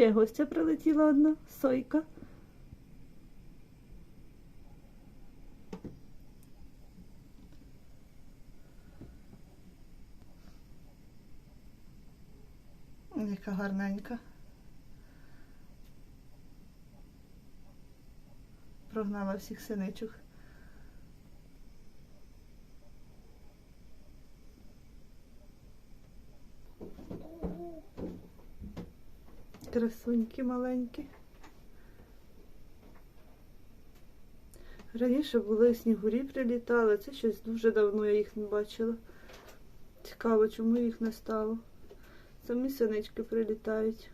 ще гостя прилетіла одна, сойка. Яка гарненька. Прогнала всіх синичок. Красуньки маленькі. Раніше були снігурі прилітали, це щось дуже давно я їх не бачила. Цікаво, чому їх не стало. Самі синички прилітають.